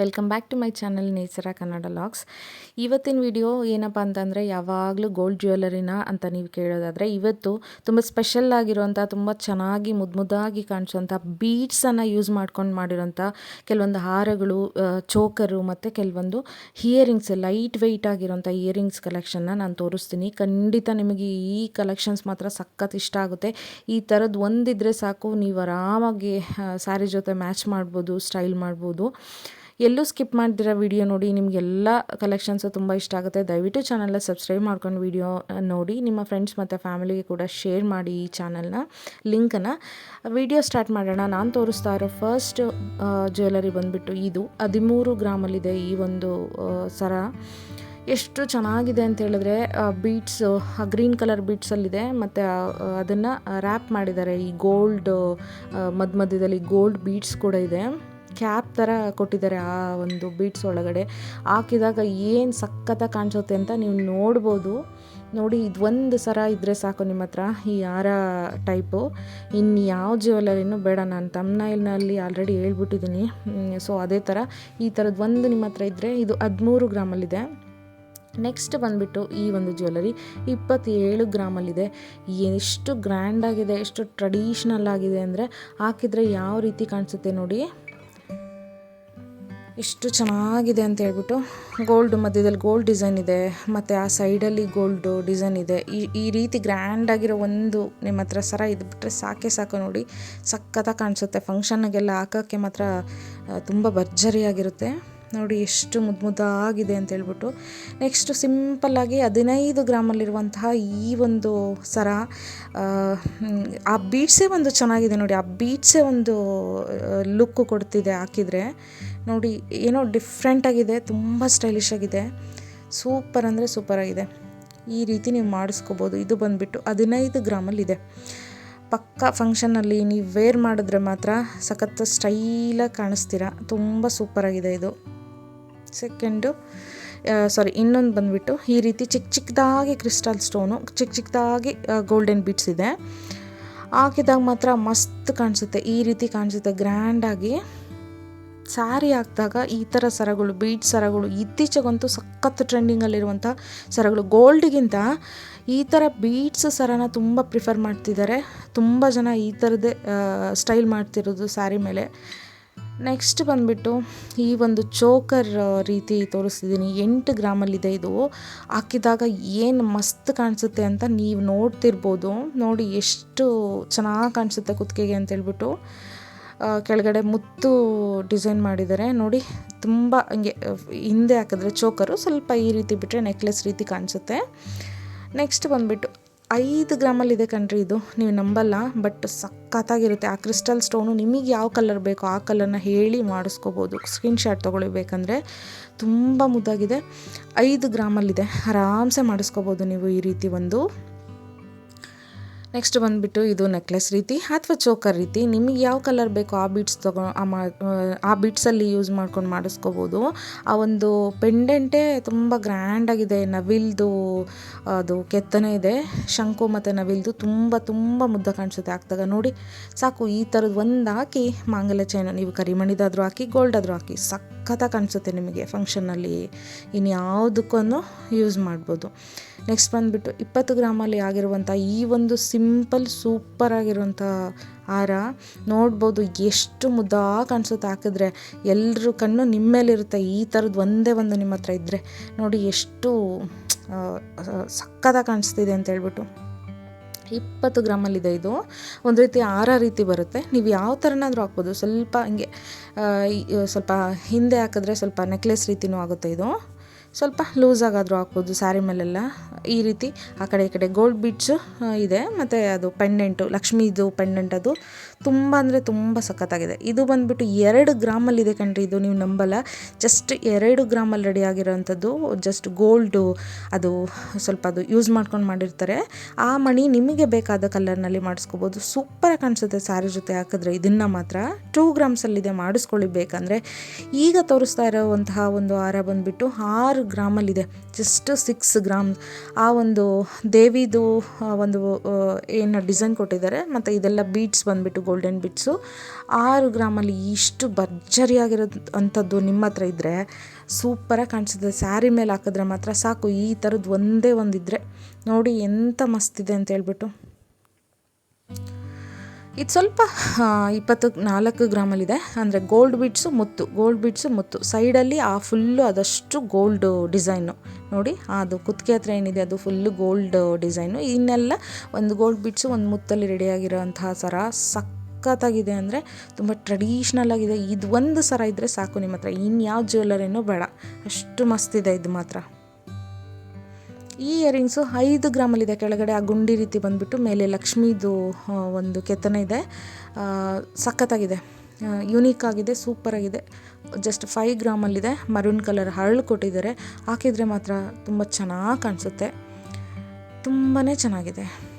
Welcome back to my channel nature Kannada vlogs ಇವತ್ತಿನ video ಏನಪ್ಪ ಅಂತಂದರೆ ಯಾವಾಗಲೂ ಗೋಲ್ಡ್ ಜ್ಯುವೆಲರಿನ ಅಂತ ನೀವು ಕೇಳೋದಾದರೆ ಇವತ್ತು ತುಂಬ ಸ್ಪೆಷಲ್ ಆಗಿರುವಂಥ ತುಂಬ ಚೆನ್ನಾಗಿ ಮುದ್ಮುದಾಗಿ ಕಾಣಿಸುವಂಥ ಬೀಡ್ಸನ್ನು ಯೂಸ್ ಮಾಡ್ಕೊಂಡು ಮಾಡಿರೋಂಥ ಕೆಲವೊಂದು ಹಾರಗಳು ಚೋಕರು ಮತ್ತು ಕೆಲವೊಂದು ಹಿಯರಿಂಗ್ಸ್ ಲೈಟ್ ವೆಯ್ಟ್ ಆಗಿರೋಂಥ ಇಯರಿಂಗ್ಸ್ ಕಲೆಕ್ಷನ್ನ ನಾನು ತೋರಿಸ್ತೀನಿ. ಖಂಡಿತ ನಿಮಗೆ ಈ ಕಲೆಕ್ಷನ್ಸ್ ಮಾತ್ರ ಸಖತ್ ಇಷ್ಟ ಆಗುತ್ತೆ. ಈ ಥರದ್ದು ಒಂದಿದ್ರೆ ಸಾಕು, ನೀವು ಆರಾಮಾಗಿ ಸ್ಯಾರಿ ಜೊತೆ ಮ್ಯಾಚ್ ಮಾಡ್ಬೋದು ಸ್ಟೈಲ್ ಮಾಡ್ಬೋದು. ಎಲ್ಲೂ ಸ್ಕಿಪ್ ಮಾಡ್ದಿರೋ ವಿಡಿಯೋ ನೋಡಿ, ನಿಮಗೆಲ್ಲ ಕಲೆಕ್ಷನ್ಸು ತುಂಬ ಇಷ್ಟ ಆಗುತ್ತೆ, ದಯವಿಟ್ಟು ಚಾನಲ್ನ ಸಬ್ಸ್ಕ್ರೈಬ್ ಮಾಡ್ಕೊಂಡು ವಿಡಿಯೋ ನೋಡಿ, ನಿಮ್ಮ ಫ್ರೆಂಡ್ಸ್ ಮತ್ತು ಫ್ಯಾಮಿಲಿಗೆ ಕೂಡ ಶೇರ್ ಮಾಡಿ ಈ ಚಾನಲ್ನ ಲಿಂಕನ್ನು ವಿಡಿಯೋ ಸ್ಟಾರ್ಟ್ ಮಾಡೋಣ. ನಾನು ತೋರಿಸ್ತಾ ಇರೋ ಫಸ್ಟ್ ಜ್ಯುವೆಲರಿ ಬಂದುಬಿಟ್ಟು ಇದು. ಹದಿಮೂರು ಗ್ರಾಮಲ್ಲಿದೆ ಈ ಒಂದು ಸರ. ಎಷ್ಟು ಚೆನ್ನಾಗಿದೆ ಅಂತ ಹೇಳಿದ್ರೆ ಬೀಟ್ಸು ಗ್ರೀನ್ ಕಲರ್ ಬೀಟ್ಸಲ್ಲಿದೆ ಮತ್ತು ಅದನ್ನು ರ್ಯಾಪ್ ಮಾಡಿದ್ದಾರೆ. ಈ ಗೋಲ್ಡ್ ಮಧ್ಯ ಮಧ್ಯದಲ್ಲಿ ಗೋಲ್ಡ್ ಬೀಟ್ಸ್ ಕೂಡ ಇದೆ. ಕ್ಯಾಪ್ ಥರ ಕೊಟ್ಟಿದ್ದಾರೆ ಆ ಒಂದು ಬೀಟ್ಸ್ ಒಳಗಡೆ. ಹಾಕಿದಾಗ ಏನು ಸಖತ್ತಾಗಿ ಕಾಣಿಸುತ್ತೆ ಅಂತ ನೀವು ನೋಡ್ಬೋದು. ನೋಡಿ, ಇದು ಒಂದು ಸರ ಇದ್ದರೆ ಸಾಕು ನಿಮ್ಮ ಹತ್ರ, ಈ ಹಾರ ಟೈಪು ಇನ್ನು ಯಾವ ಜ್ಯುವೆಲರಿನೂ ಬೇಡ, ನಾನು ತಮ್ನೈಲ್ನಲ್ಲಿ ಆಲ್ರೆಡಿ ಹೇಳ್ಬಿಟ್ಟಿದ್ದೀನಿ ಸೊ ಅದೇ ಥರ ಈ ಥರದ್ದು ಒಂದು ನಿಮ್ಮ ಹತ್ರ ಇದ್ದರೆ ಇದು ಹದಿಮೂರು ಗ್ರಾಮಲ್ಲಿದೆ. ನೆಕ್ಸ್ಟ್ ಬಂದುಬಿಟ್ಟು ಈ ಒಂದು ಜ್ಯುವೆಲರಿ ಇಪ್ಪತ್ತೇಳು ಗ್ರಾಮಲ್ಲಿದೆ. ಎಷ್ಟು ಗ್ರ್ಯಾಂಡಾಗಿದೆ ಎಷ್ಟು ಟ್ರೆಡಿಷ್ನಲ್ ಆಗಿದೆ ಅಂದರೆ ಹಾಕಿದರೆ ಯಾವ ರೀತಿ ಕಾಣಿಸುತ್ತೆ ನೋಡಿ. ಎಷ್ಟು ಚೆನ್ನಾಗಿದೆ ಅಂತ ಹೇಳ್ಬಿಟ್ಟು ಗೋಲ್ಡ್ ಮಧ್ಯದಲ್ಲಿ ಗೋಲ್ಡ್ ಡಿಸೈನ್ ಇದೆ, ಮತ್ತು ಆ ಸೈಡಲ್ಲಿ ಗೋಲ್ಡು ಡಿಸೈನ್ ಇದೆ. ಈ ಈ ರೀತಿ ಗ್ರ್ಯಾಂಡಾಗಿರೋ ಒಂದು ನಿಮ್ಮ ಹತ್ರ ಸರ ಇದ್ಬಿಟ್ರೆ ಸಾಕೆ ಸಾಕು ನೋಡಿ. ಸಖತ್ತಾಗಿ ಕಾಣಿಸುತ್ತೆ. ಫಂಕ್ಷನ್ಗೆಲ್ಲ ಹಾಕೋಕ್ಕೆ ಮಾತ್ರ ತುಂಬ ಭರ್ಜರಿಯಾಗಿರುತ್ತೆ. ನೋಡಿ ಎಷ್ಟು ಮುದ್ದು ಮುದ್ದಾಗಿದೆ ಅಂತ ಹೇಳ್ಬಿಟ್ಟು ನೆಕ್ಸ್ಟ್ ಸಿಂಪಲ್ಲಾಗಿ ಹದಿನೈದು ಗ್ರಾಮಲ್ಲಿರುವಂತಹ ಈ ಒಂದು ಸರ, ಆ ಬೀಟ್ಸೇ ಒಂದು ಚೆನ್ನಾಗಿದೆ ನೋಡಿ. ಆ ಬೀಟ್ಸೇ ಒಂದು ಲುಕ್ಕು ಕೊಡ್ತಿದೆ ಹಾಕಿದರೆ. ನೋಡಿ, ಏನೋ ಡಿಫ್ರೆಂಟಾಗಿದೆ, ತುಂಬ ಸ್ಟೈಲಿಶ್ ಆಗಿದೆ. ಸೂಪರ್ ಅಂದರೆ ಸೂಪರಾಗಿದೆ ಈ ರೀತಿ ನೀವು ಮಾಡಿಸ್ಕೋಬೋದು. ಇದು ಬಂದುಬಿಟ್ಟು ಹದಿನೈದು ಗ್ರಾಮಲ್ಲಿದೆ. ಪಕ್ಕ ಫಂಕ್ಷನಲ್ಲಿ ನೀವು ವೇರ್ ಮಾಡಿದ್ರೆ ಮಾತ್ರ ಸಖತ್ತು ಸ್ಟೈಲಾಗಿ ಕಾಣಿಸ್ತೀರ. ತುಂಬ ಸೂಪರಾಗಿದೆ ಇದು. ಸೆಕೆಂಡು ಸಾರಿ ಇನ್ನೊಂದು ಬಂದುಬಿಟ್ಟು ಈ ರೀತಿ ಚಿಕ್ಕ ಚಿಕ್ಕದಾಗಿ ಕ್ರಿಸ್ಟಲ್ ಸ್ಟೋನು ಚಿಕ್ಕ ಚಿಕ್ಕದಾಗಿ ಗೋಲ್ಡನ್ ಬೀಟ್ಸ್ ಇದೆ. ಹಾಕಿದಾಗ ಮಾತ್ರ ಮಸ್ತ್ ಕಾಣಿಸುತ್ತೆ. ಈ ರೀತಿ ಕಾಣಿಸುತ್ತೆ. ಗ್ರ್ಯಾಂಡಾಗಿ ಸ್ಯಾರಿ ಹಾಕಿದಾಗ ಈ ಥರ ಸರಗಳು ಬೀಟ್ ಸರಗಳು, ಇತ್ತೀಚೆಗಂತೂ ಸಖತ್ ಟ್ರೆಂಡಿಂಗಲ್ಲಿರುವಂಥ ಸರಗಳು. ಗೋಲ್ಡ್ಗಿಂತ ಈ ಥರ ಬೀಟ್ಸ್ ಸರನ ತುಂಬ ಪ್ರಿಫರ್ ಮಾಡ್ತಿದ್ದಾರೆ. ತುಂಬ ಜನ ಈ ಥರದ್ದೇ ಸ್ಟೈಲ್ ಮಾಡ್ತಿರೋದು ಸ್ಯಾರಿ ಮೇಲೆ. ನೆಕ್ಸ್ಟ್ ಬಂದುಬಿಟ್ಟು ಈ ಒಂದು ಚೋಕರ್ ರೀತಿ ತೋರಿಸ್ತಿದ್ದೀನಿ. ಎಂಟು ಗ್ರಾಮಲ್ಲಿದೆ ಇದು. ಹಾಕಿದಾಗ ಏನು ಮಸ್ತ್ ಕಾಣಿಸುತ್ತೆ ಅಂತ ನೀವು ನೋಡ್ತಿರ್ಬೋದು. ನೋಡಿ ಎಷ್ಟು ಚೆನ್ನಾಗಿ ಕಾಣಿಸುತ್ತೆ ಕುತ್ತಿಗೆಗೆ ಅಂತೇಳ್ಬಿಟ್ಟು ಕೆಳಗಡೆ ಮುತ್ತು ಡಿಸೈನ್ ಮಾಡಿದ್ದಾರೆ. ನೋಡಿ, ತುಂಬ ಹಂಗೆ, ಹಿಂದೆ ಹಾಕಿದ್ರೆ ಚೋಕರು, ಸ್ವಲ್ಪ ಈ ರೀತಿ ಬಿಟ್ಟರೆ ನೆಕ್ಲೆಸ್ ರೀತಿ ಕಾಣಿಸುತ್ತೆ. ನೆಕ್ಸ್ಟ್ ಬಂದುಬಿಟ್ಟು ಐದು ಗ್ರಾಮಲ್ಲಿದೆ ಕಣ್ರಿ ಇದು. ನೀವು ನಂಬಲ್ಲ ಬಟ್ ಸಖತ್ತಾಗಿರುತ್ತೆ. ಆ ಕ್ರಿಸ್ಟಲ್ ಸ್ಟೋನು ನಿಮಗೆ ಯಾವ ಕಲರ್ ಬೇಕೋ ಆ ಕಲರ್ನ ಹೇಳಿ ಮಾಡಿಸ್ಕೋಬೋದು. ಸ್ಕ್ರೀನ್ ಶಾಟ್ ತೊಗೊಳ್ಬೇಕಂದ್ರೆ ತುಂಬ ಮುದ್ದಾಗಿದೆ. ಐದು ಗ್ರಾಮಲ್ಲಿದೆ. ಆರಾಮ್ಸೆ ಮಾಡಿಸ್ಕೋಬೋದು ನೀವು ಈ ರೀತಿ ಒಂದು. ನೆಕ್ಸ್ಟ್ ಬಂದುಬಿಟ್ಟು ಇದು ನೆಕ್ಲೆಸ್ ರೀತಿ ಅಥವಾ ಚೋಕರ್ ರೀತಿ. ನಿಮಗೆ ಯಾವ ಕಲರ್ ಬೇಕೋ ಆ ಬೀಟ್ಸ್ ತೊಗೊ, ಆ ಬೀಟ್ಸಲ್ಲಿ ಯೂಸ್ ಮಾಡ್ಕೊಂಡು ಮಾಡಿಸ್ಕೋಬೋದು. ಆ ಒಂದು ಪೆಂಡೆಂಟೇ ತುಂಬ ಗ್ರ್ಯಾಂಡಾಗಿದೆ ನವಿಲ್ದು, ಅದು ಕೆತ್ತನೆ ಇದೆ. ಶಂಕು ಮತ್ತು ನವಿಲ್ದು ತುಂಬ ತುಂಬ ಮುದ್ದ ಕಾಣಿಸುತ್ತೆ ಹಾಕ್ದಾಗ. ನೋಡಿ, ಸಾಕು ಈ ಥರದ್ದು ಒಂದು ಹಾಕಿ ಮಾಂಗಲ್ಯ ಚೈನ ನೀವು ಕರಿಮಣಿದಾದರೂ ಹಾಕಿ ಗೋಲ್ಡಾದರೂ ಹಾಕಿ ಸಖತ್ತಾಗಿ ಕಾಣಿಸುತ್ತೆ ನಿಮಗೆ ಫಂಕ್ಷನಲ್ಲಿ ಇನ್ಯಾವುದಕ್ಕೂ ಯೂಸ್ ಮಾಡ್ಬೋದು. ನೆಕ್ಸ್ಟ್ ಬಂದುಬಿಟ್ಟು ಇಪ್ಪತ್ತು ಗ್ರಾಮಲ್ಲಿ ಆಗಿರುವಂಥ ಈ ಒಂದು ಸಿಂಪಲ್ ಸೂಪರ್ ಆಗಿರುವಂಥ ಹಾರ ನೋಡ್ಬೋದು ಎಷ್ಟು ಮುದ್ದಾ ಕಾಣಿಸುತ್ತೆ. ಹಾಕಿದ್ರೆ ಎಲ್ಲರೂ ಕಣ್ಣು ನಿಮ್ಮ ಮೇಲಿರುತ್ತೆ ಈ ಥರದ್ದು ಒಂದೇ ಒಂದು ನಿಮ್ಮ ಹತ್ರ ಇದ್ದರೆ ನೋಡಿ ಎಷ್ಟು ಸಕ್ಕದಾಗಿ ಕಾಣಿಸ್ತಿದೆ ಅಂತ ಹೇಳ್ಬಿಟ್ಟು. ಇಪ್ಪತ್ತು ಗ್ರಾಮಲ್ಲಿದೆ ಇದು. ಒಂದು ರೀತಿ ಆರ ರೀತಿ ಬರುತ್ತೆ. ನೀವು ಯಾವ ಥರನಾದರೂ ಹಾಕ್ಬೋದು. ಸ್ವಲ್ಪ ಹಿಂಗೆ ಸ್ವಲ್ಪ ಹಿಂದೆ ಹಾಕಿದ್ರೆ ಸ್ವಲ್ಪ ನೆಕ್ಲೆಸ್ ರೀತಿನೂ ಆಗುತ್ತೆ ಇದು. ಸ್ವಲ್ಪ ಲೂಸಾಗಾದರೂ ಹಾಕ್ಬೋದು ಸ್ಯಾರಿ ಮೇಲೆಲ್ಲ. ಈ ರೀತಿ ಆ ಕಡೆ ಈ ಕಡೆ ಗೋಲ್ಡ್ ಬೀಡ್ಸು ಇದೆ. ಮತ್ತು ಅದು ಪೆಂಡೆಂಟು, ಲಕ್ಷ್ಮೀದು ಪೆಂಡೆಂಟ್ ಅದು. ತುಂಬ ಅಂದರೆ ತುಂಬ ಸಖತ್ತಾಗಿದೆ. ಇದು ಬಂದುಬಿಟ್ಟು ಎರಡು ಗ್ರಾಮಲ್ಲಿದೆ ಕಣ್ರಿ ಇದು ನೀವು ನಂಬಲ್ಲ. ಜಸ್ಟ್ ಎರಡು ಗ್ರಾಮಲ್ಲಿ ರೆಡಿ ಆಗಿರೋವಂಥದ್ದು ಜಸ್ಟ್ ಗೋಲ್ಡು ಅದು ಸ್ವಲ್ಪ ಅದು ಯೂಸ್ ಮಾಡ್ಕೊಂಡು ಮಾಡಿರ್ತಾರೆ. ಆ ಮಣಿ ನಿಮಗೆ ಬೇಕಾದ ಕಲರ್ನಲ್ಲಿ ಮಾಡಿಸ್ಕೋಬೋದು. ಸೂಪರಾಗಿ ಕಾಣಿಸುತ್ತೆ ಸ್ಯಾರಿ ಜೊತೆ ಹಾಕಿದ್ರೆ ಇದನ್ನು ಮಾತ್ರ. ಟೂ ಗ್ರಾಮ್ಸಲ್ಲಿದೆ ಮಾಡಿಸ್ಕೊಳ್ಳಿ ಬೇಕಂದರೆ. ಈಗ ತೋರಿಸ್ತಾ ಇರೋವಂತಹ ಒಂದು ಹಾರ ಬಂದುಬಿಟ್ಟು ಆರು ಗ್ರಾಮಲ್ಲಿದೆ. ಜಸ್ಟ್ ಸಿಕ್ಸ್ ಗ್ರಾಮ್ ಆ ಒಂದು ದೇವಿದು ಒಂದು ಏನು ಡಿಸೈನ್ ಕೊಟ್ಟಿದ್ದಾರೆ. ಮತ್ತು ಇದೆಲ್ಲ ಬೀಟ್ಸ್ ಬಂದುಬಿಟ್ಟು ಗೋಲ್ಡನ್ ಬೀಟ್ಸು ಆರು ಗ್ರಾಮಲ್ಲಿ ಇಷ್ಟು ಭರ್ಜರಿಯಾಗಿರೋ ಅಂಥದ್ದು ನಿಮ್ಮ ಹತ್ರ ಇದ್ದರೆ ಸೂಪರಾಗಿ ಕಾಣಿಸುತ್ತೆ. ಸ್ಯಾರಿ ಮೇಲೆ ಹಾಕಿದ್ರೆ ಮಾತ್ರ ಸಾಕು. ಈ ಥರದ್ದು ಒಂದೇ ಒಂದಿದ್ರೆ ನೋಡಿ ಎಂಥ ಮಸ್ತಿದೆ ಅಂತ ಹೇಳ್ಬಿಟ್ಟು. ಇದು ಸ್ವಲ್ಪ ಇಪ್ಪತ್ತು ನಾಲ್ಕು ಗ್ರಾಮಲ್ಲಿದೆ. ಅಂದರೆ ಗೋಲ್ಡ್ ಬಿಡ್ಸು ಮುತ್ತು. ಗೋಲ್ಡ್ ಬಿಡ್ಸು ಮುತ್ತು. ಸೈಡಲ್ಲಿ ಆ ಫುಲ್ಲು ಅದಷ್ಟು ಗೋಲ್ಡು ಡಿಸೈನು ನೋಡಿ, ಅದು ಕುತ್ತಿಗೆ ಹತ್ರ ಏನಿದೆ, ಅದು ಫುಲ್ಲು ಗೋಲ್ಡ್ ಡಿಸೈನು ಇನ್ನೆಲ್ಲ ಒಂದು ಗೋಲ್ಡ್ ಬಿಡ್ಸು ಒಂದು ಮುತ್ತಲ್ಲಿ ರೆಡಿಯಾಗಿರೋಂತಹ ಸರ ಸಖತ್ತಾಗಿದೆ ಅಂದರೆ ತುಂಬ ಟ್ರೆಡಿಷ್ನಲ್ ಆಗಿದೆ. ಇದು ಒಂದು ಸರ ಇದ್ದರೆ ಸಾಕು ನಿಮ್ಮ ಹತ್ರ. ಇನ್ಯಾವ ಜ್ಯುವೆಲ್ಲರಿನೂ ಬೇಡ. ಅಷ್ಟು ಮಸ್ತಿದೆ ಇದು ಮಾತ್ರ. ಈ ಇಯರಿಂಗ್ಸು ಐದು ಗ್ರಾಮಲ್ಲಿದೆ. ಕೆಳಗಡೆ ಆ ಗುಂಡಿ ರೀತಿ ಬಂದುಬಿಟ್ಟು, ಮೇಲೆ ಲಕ್ಷ್ಮೀದು ಒಂದು ಕೆತ್ತನೆ ಇದೆ. ಸಖತ್ತಾಗಿದೆ. ಯುನೀಕ್ ಆಗಿದೆ ಸೂಪರಾಗಿದೆ ಜಸ್ಟ್ ಫೈವ್ ಗ್ರಾಮಲ್ಲಿದೆ ಮರೂನ್ ಕಲರ್ ಹರಳು ಕೊಟ್ಟಿದ್ದಾರೆ. ಹಾಕಿದರೆ ಮಾತ್ರ ತುಂಬ ಚೆನ್ನಾಗಿ ಕಾಣಿಸುತ್ತೆ. ತುಂಬಾ ಚೆನ್ನಾಗಿದೆ.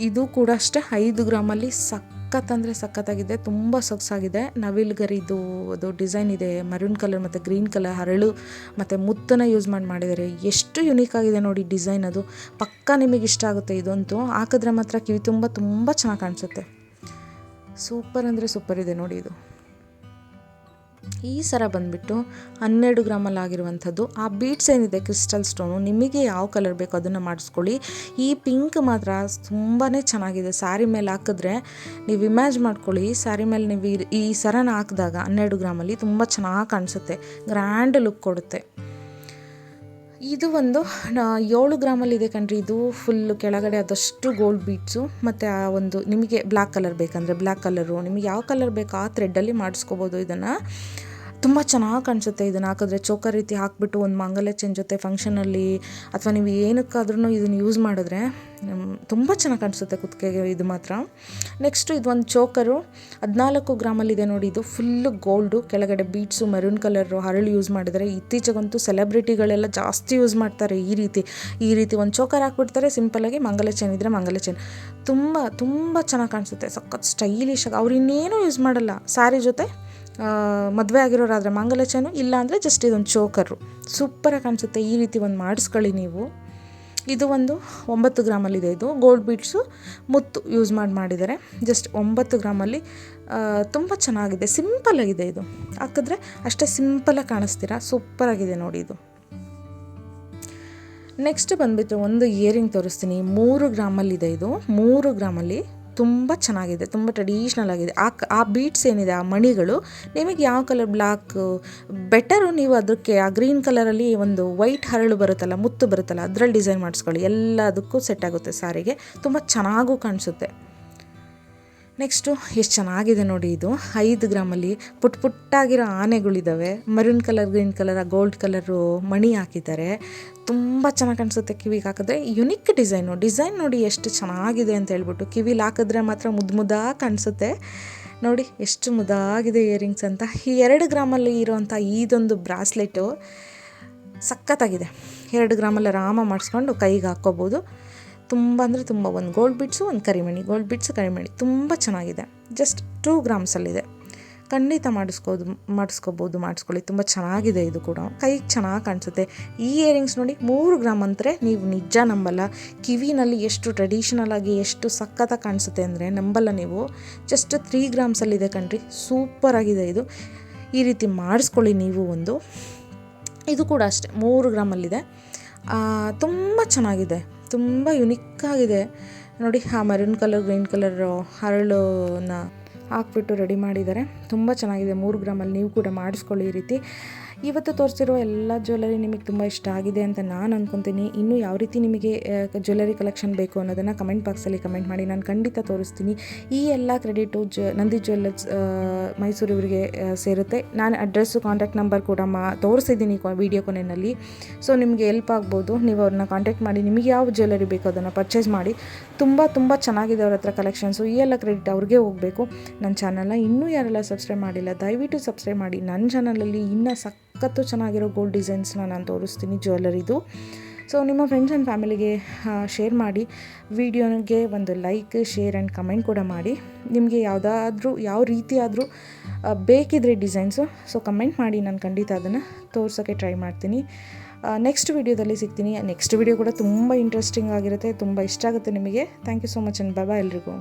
ಇದು ಕೂಡ ಅಷ್ಟೇ, ಐದು ಗ್ರಾಮಲ್ಲಿ ಸಖತ್ ಅಂದರೆ ಸಖತ್ತಾಗಿದೆ, ತುಂಬ ಸೊಗಸಾಗಿದೆ. ನವಿಲ್ಗರಿದು ಅದು ಡಿಸೈನ್ ಇದೆ, ಮರೂನ್ ಕಲರ್ ಮತ್ತು ಗ್ರೀನ್ ಕಲರ್ ಹರಳು ಮತ್ತು ಮುತ್ತನ್ನು ಯೂಸ್ ಮಾಡಿ ಮಾಡಿದ್ದಾರೆ. ಎಷ್ಟು ಯುನೀಕ್ ಆಗಿದೆ ನೋಡಿ ಡಿಸೈನ್ ಅದು. ಪಕ್ಕಾ ನಿಮಗೆ ಇಷ್ಟ ಆಗುತ್ತೆ ಇದಂತೂ. ಹಾಕಿದ್ರೆ ಮಾತ್ರ ಕಿವಿ ತುಂಬ ತುಂಬ ಚೆನ್ನಾಗಿ ಕಾಣಿಸುತ್ತೆ. ಸೂಪರ್ ಅಂದರೆ ಸೂಪರ್ ಇದೆ ನೋಡಿ ಇದು. ಈ ಸರ ಬಂದುಬಿಟ್ಟು ಹನ್ನೆರಡು ಗ್ರಾಮಲ್ಲಿ ಆಗಿರುವಂಥದ್ದು ಆ ಬೀಟ್ಸ್ ಏನಿದೆ, ಕ್ರಿಸ್ಟಲ್ ಸ್ಟೋನು, ನಿಮಗೆ ಯಾವ ಕಲರ್ ಬೇಕೋ ಅದನ್ನು ಮಾಡಿಸ್ಕೊಳ್ಳಿ. ಈ ಪಿಂಕ್ ಮಾತ್ರ ತುಂಬಾ ಚೆನ್ನಾಗಿದೆ. ಸ್ಯಾರಿ ಮೇಲೆ ಹಾಕಿದ್ರೆ ನೀವು ಇಮ್ಯಾಜ್ ಮಾಡ್ಕೊಳ್ಳಿ. ಸ್ಯಾರಿ ಮೇಲೆ ನೀವು ಈ- ಸರನ ಹಾಕಿದಾಗ ಹನ್ನೆರಡು ಗ್ರಾಮಲ್ಲಿ ತುಂಬ ಚೆನ್ನಾಗಿ ಕಾಣಿಸುತ್ತೆ. ಗ್ರ್ಯಾಂಡ್ ಲುಕ್ ಕೊಡುತ್ತೆ. ಇದು ಒಂದು ಏಳು ಗ್ರಾಮಲ್ಲಿದೆ ಕಣ್ರಿ. ಇದು ಫುಲ್ಲು ಕೆಳಗಡೆ ಅದಷ್ಟು ಗೋಲ್ಡ್ ಬೀಟ್ಸು ಮತ್ತು ಆ ಒಂದು ನಿಮಗೆ ಬ್ಲ್ಯಾಕ್ ಕಲರ್ ಬೇಕಂದರೆ ಬ್ಲ್ಯಾಕ್ ಕಲರು ನಿಮಗೆ ಯಾವ ಕಲರ್ ಬೇಕೋ ಆ ಥ್ರೆಡ್ಡಲ್ಲಿ ಮಾಡಿಸ್ಕೋಬೋದು ಇದನ್ನು. ತುಂಬ ಚೆನ್ನಾಗಿ ಕಾಣಿಸುತ್ತೆ ಇದನ್ನು ಹಾಕಿದ್ರೆ. ಚೋಕರ್ ರೀತಿ ಹಾಕಿಬಿಟ್ಟು ಒಂದು ಮಾಂಗಲ್ಯ ಜೊತೆ ಫಂಕ್ಷನಲ್ಲಿ ಅಥವಾ ನೀವು ಏನಕ್ಕಾದ್ರೂ ಇದನ್ನು ಯೂಸ್ ಮಾಡಿದ್ರೆ ತುಂಬ ಚೆನ್ನಾಗಿ ಕಾಣಿಸುತ್ತೆ ಕುತ್ತಿಗೆಗೆ ಇದು ಮಾತ್ರ. ನೆಕ್ಸ್ಟು ಇದೊಂದು ಚೋಕರು. ಹದಿನಾಲ್ಕು ಗ್ರಾಮಲ್ಲಿದೆ ನೋಡಿ, ಇದು ಫುಲ್ಲು ಗೋಲ್ಡು ಕೆಳಗಡೆ ಬೀಟ್ಸು ಮೆರೂನ್ ಕಲರು ಹರಳು ಯೂಸ್ ಮಾಡಿದರೆ ಇತ್ತೀಚೆಗಂತೂ ಸೆಲೆಬ್ರಿಟಿಗಳೆಲ್ಲ ಜಾಸ್ತಿ ಯೂಸ್ ಮಾಡ್ತಾರೆ ಈ ರೀತಿ. ಈ ರೀತಿ ಒಂದು ಚೋಕರ್ ಹಾಕ್ಬಿಡ್ತಾರೆ ಸಿಂಪಲಾಗಿ ಮಂಗಲ ಚೈನ್ ಇದ್ದರೆ ಮಂಗಲ ಚೈನ್ ತುಂಬ ತುಂಬ ಚೆನ್ನಾಗಿ ಕಾಣಿಸುತ್ತೆ. ಸಖತ್ ಸ್ಟೈಲಿಶ್ ಆಗಿ, ಅವ್ರು ಇನ್ನೇನು ಯೂಸ್ ಮಾಡಲ್ಲ. ಸ್ಯಾರಿ ಜೊತೆ ಮದುವೆ ಆಗಿರೋರಾದರೆ ಮಂಗಲ ಚೈನು ಇಲ್ಲ ಅಂದರೆ ಜಸ್ಟ್ ಇದೊಂದು ಚೋಕರು ಸೂಪರಾಗಿ ಕಾಣಿಸುತ್ತೆ ಈ ರೀತಿ ಒಂದು ಮಾಡಿಸ್ಕೊಳ್ಳಿ ನೀವು. ಇದು ಒಂದು ಒಂಬತ್ತು ಗ್ರಾಮಲ್ಲಿದೆ ಇದು. ಗೋಲ್ಡ್ ಬೀಟ್ಸು ಮುತ್ತು ಯೂಸ್ ಮಾಡಿ ಮಾಡಿದ್ದಾರೆ. ಜಸ್ಟ್ ಒಂಬತ್ತು ಗ್ರಾಮಲ್ಲಿ ತುಂಬ ಚೆನ್ನಾಗಿದೆ. ಸಿಂಪಲ್ಲಾಗಿದೆ ಇದು. ಹಾಕಿದ್ರೆ ಅಷ್ಟೇ ಸಿಂಪಲಾಗಿ ಕಾಣಿಸ್ತೀರಾ? ಸೂಪರಾಗಿದೆ ನೋಡಿ ಇದು. ನೆಕ್ಸ್ಟ್ ಬಂದುಬಿಟ್ಟು ಒಂದು ಇಯರಿಂಗ್ ತೋರಿಸ್ತೀನಿ. ಮೂರು ಗ್ರಾಮಲ್ಲಿದೆ ಇದು. ಮೂರು ಗ್ರಾಮಲ್ಲಿ ತುಂಬ ಚೆನ್ನಾಗಿದೆ, ತುಂಬ ಟ್ರೆಡಿಷ್ನಲ್ ಆಗಿದೆ. ಆ ಆ ಬೀಟ್ಸ್ ಏನಿದೆ, ಆ ಮಣಿಗಳು, ನಿಮಗೆ ಯಾವ ಕಲರ್ ಬ್ಲ್ಯಾಕ್ ಬೆಟರು ನೀವು ಅದಕ್ಕೆ, ಆ ಗ್ರೀನ್ ಕಲರಲ್ಲಿ ಒಂದು ವೈಟ್ ಹರಳು ಬರುತ್ತಲ್ಲ, ಮುತ್ತು ಬರುತ್ತಲ್ಲ, ಅದರಲ್ಲಿ ಡಿಸೈನ್ ಮಾಡಿಸ್ಕೊಳ್ಳಿ. ಎಲ್ಲದಕ್ಕೂ ಸೆಟ್ ಆಗುತ್ತೆ ಸಾರಿಗೆ. ತುಂಬ ಚೆನ್ನಾಗೂ ಕಾಣಿಸುತ್ತೆ. ನೆಕ್ಸ್ಟು ಎಷ್ಟು ಚೆನ್ನಾಗಿದೆ ನೋಡಿ ಇದು. ಐದು ಗ್ರಾಮಲ್ಲಿ ಪುಟ್ ಪುಟ್ಟಾಗಿರೋ ಆನೆಗಳಿದ್ದಾವೆ maroon colour green colour gold colour ಮಣಿ ಹಾಕಿದ್ದಾರೆ. ತುಂಬ ಚೆನ್ನಾಗಿ ಕಾಣಿಸುತ್ತೆ ಕಿವಿಗೆ ಹಾಕಿದ್ರೆ. ಯುನಿಕ್ ಡಿಸೈನು ಡಿಸೈನ್ ನೋಡಿ ಎಷ್ಟು ಚೆನ್ನಾಗಿದೆ ಅಂತ ಹೇಳ್ಬಿಟ್ಟು ಕಿವಿಲಿ ಹಾಕಿದ್ರೆ ಮಾತ್ರ ಮುದ್ದು ಮುದ್ದಾಗಿ ಕಾಣಿಸುತ್ತೆ. ನೋಡಿ, ಎಷ್ಟು ಮುದ್ದಾಗಿದೆ ಇಯರಿಂಗ್ಸ್ ಅಂತ. ಈ ಎರಡು ಗ್ರಾಮಲ್ಲಿ ಇರೋವಂಥ ಇದೊಂದು ಬ್ರಾಸ್ಲೆಟು ಸಖತ್ತಾಗಿದೆ. ಎರಡು ಗ್ರಾಮಲ್ಲಿ ಆರಾಮ ಮಾಡಿಸ್ಕೊಂಡು ಕೈಗೆ ಹಾಕ್ಕೋಬೋದು. ತುಂಬ ಅಂದರೆ ತುಂಬ, ಒಂದು ಗೋಲ್ಡ್ ಬಿಟ್ಸು ಒಂದು ಕರಿಮಣಿ ಗೋಲ್ಡ್ ಬಿಟ್ಸು ಕರಿಮಣಿ ತುಂಬ ಚೆನ್ನಾಗಿದೆ. ಜಸ್ಟ್ ಟೂ ಗ್ರಾಮ್ಸಲ್ಲಿದೆ ಖಂಡಿತ ಮಾಡಿಸ್ಕೋದು, ಮಾಡಿಸ್ಕೋಬೋದು, ಮಾಡಿಸ್ಕೊಳ್ಳಿ. ತುಂಬ ಚೆನ್ನಾಗಿದೆ ಇದು ಕೂಡ. ಕೈಗೆ ಚೆನ್ನಾಗಿ ಕಾಣಿಸುತ್ತೆ. ಈ ಇಯರಿಂಗ್ಸ್ ನೋಡಿ ಮೂರು ಗ್ರಾಮ್ ಅಂದರೆ ನೀವು ನಿಜ ನಂಬಲ್ಲ. ಕಿವಿನಲ್ಲಿ ಎಷ್ಟು ಟ್ರೆಡಿಷನಲ್ ಆಗಿ ಎಷ್ಟು ಸಖತ್ತಾಗಿ ಕಾಣಿಸುತ್ತೆ ಅಂದರೆ ನಂಬಲ್ಲ ನೀವು. ಜಸ್ಟ್ ತ್ರೀ ಗ್ರಾಮ್ಸಲ್ಲಿದೆ ಕಣ್ರಿ. ಸೂಪರ್ ಆಗಿದೆ ಇದು. ಈ ರೀತಿ ಮಾಡಿಸ್ಕೊಳ್ಳಿ ನೀವು ಒಂದು. ಇದು ಕೂಡ ಅಷ್ಟೆ. ಮೂರು ಗ್ರಾಮಲ್ಲಿದೆ ತುಂಬ ಚೆನ್ನಾಗಿದೆ. ತುಂಬ ಯುನಿಕ್ಕಾಗಿದೆ ನೋಡಿ ಆ ಮರೂನ್ ಕಲರ್ ಗ್ರೀನ್ ಕಲರ್ ಹರಳನ್ನ ಹಾಕ್ಬಿಟ್ಟು ರೆಡಿ ಮಾಡಿದ್ದಾರೆ. ತುಂಬ ಚೆನ್ನಾಗಿದೆ. ಮೂರು ಗ್ರಾಮಲ್ಲಿ ನೀವು ಕೂಡ ಮಾಡಿಸ್ಕೊಳ್ಳಿ ಈ ರೀತಿ. ಇವತ್ತು ತೋರಿಸಿರೋ ಎಲ್ಲ ಜ್ಯುವೆಲರಿ ನಿಮಗೆ ತುಂಬ ಇಷ್ಟ ಆಗಿದೆ ಅಂತ ನಾನು ಅಂದ್ಕೊತೀನಿ ಇನ್ನೂ ಯಾವ ರೀತಿ ನಿಮಗೆ ಜ್ಯುವೆಲರಿ ಕಲೆಕ್ಷನ್ ಬೇಕು ಅನ್ನೋದನ್ನು ಕಮೆಂಟ್ ಬಾಕ್ಸಲ್ಲಿ ಕಮೆಂಟ್ ಮಾಡಿ. ನಾನು ಖಂಡಿತ ತೋರಿಸ್ತೀನಿ. ಈ ಎಲ್ಲ ಕ್ರೆಡಿಟು ಜ ನಂದಿ ಜ್ಯುವೆಲ್ಲರ್ಸ್ ಮೈಸೂರು ಇವರಿಗೆ ಸೇರುತ್ತೆ. ನಾನು ಅಡ್ರೆಸ್ಸು, ಕಾಂಟ್ಯಾಕ್ಟ್ ನಂಬರ್ ಕೂಡ ಮಾ, ತೋರಿಸಿದ್ದೀನಿ ವಿಡಿಯೋ ಕೊನೆಯಲ್ಲಿ. ಸೊ ನಿಮಗೆ ಎಲ್ಪ್ ಆಗ್ಬೋದು. ನೀವು ಅವ್ರನ್ನ ಕಾಂಟ್ಯಾಕ್ಟ್ ಮಾಡಿ. ನಿಮಗೆ ಯಾವ ಜ್ಯುವೆಲರಿ ಬೇಕು ಅದನ್ನು ಪರ್ಚೇಸ್ ಮಾಡಿ. ತುಂಬ ತುಂಬ ಚೆನ್ನಾಗಿದೆ ಅವ್ರ ಹತ್ರ ಕಲೆಕ್ಷನ್ಸು. ಈ ಎಲ್ಲ ಕ್ರೆಡಿಟ್ ಅವ್ರಿಗೆ ಹೋಗಬೇಕು. ನನ್ನ ಚಾನಲ್ನ ಇನ್ನೂ ಯಾರೆಲ್ಲ ಸಬ್ಸ್ಕ್ರೈಬ್ ಮಾಡಿಲ್ಲ, ದಯವಿಟ್ಟು ಸಬ್ಸ್ಕ್ರೈಬ್ ಮಾಡಿ. ನನ್ನ ಚಾನಲಲ್ಲಿ ಇನ್ನೂ ಸಖತ್ತು ಚೆನ್ನಾಗಿರೋ ಗೋಲ್ಡ್ ಡಿಸೈನ್ಸ್ನ ನಾನು ತೋರಿಸ್ತೀನಿ ಜ್ಯುವೆಲರಿದು ಸೊ ನಿಮ್ಮ ಫ್ರೆಂಡ್ಸ್ ಆ್ಯಂಡ್ ಫ್ಯಾಮಿಲಿಗೆ ಶೇರ್ ಮಾಡಿ. ವಿಡಿಯೋಗೆ ಒಂದು ಲೈಕ್ ಶೇರ್ ಆ್ಯಂಡ್ ಕಮೆಂಟ್ ಕೂಡ ಮಾಡಿ. ನಿಮಗೆ ಯಾವುದಾದ್ರೂ, ಯಾವ ರೀತಿಯಾದರೂ ಬೇಕಿದ್ರೆ ಡಿಸೈನ್ಸು ಸೊ ಕಮೆಂಟ್ ಮಾಡಿ. ನಾನು ಖಂಡಿತ ಅದನ್ನು ತೋರ್ಸೋಕ್ಕೆ ಟ್ರೈ ಮಾಡ್ತೀನಿ. ನೆಕ್ಸ್ಟ್ ವಿಡಿಯೋದಲ್ಲಿ ಸಿಗ್ತೀನಿ. ನೆಕ್ಸ್ಟ್ ವಿಡಿಯೋ ಕೂಡ ತುಂಬ ಇಂಟ್ರೆಸ್ಟಿಂಗ್ ಆಗಿರುತ್ತೆ, ತುಂಬ ಇಷ್ಟ ಆಗುತ್ತೆ ನಿಮಗೆ. Thank you so much and ಬಾಬಾ ಎಲ್ರಿಗೂ.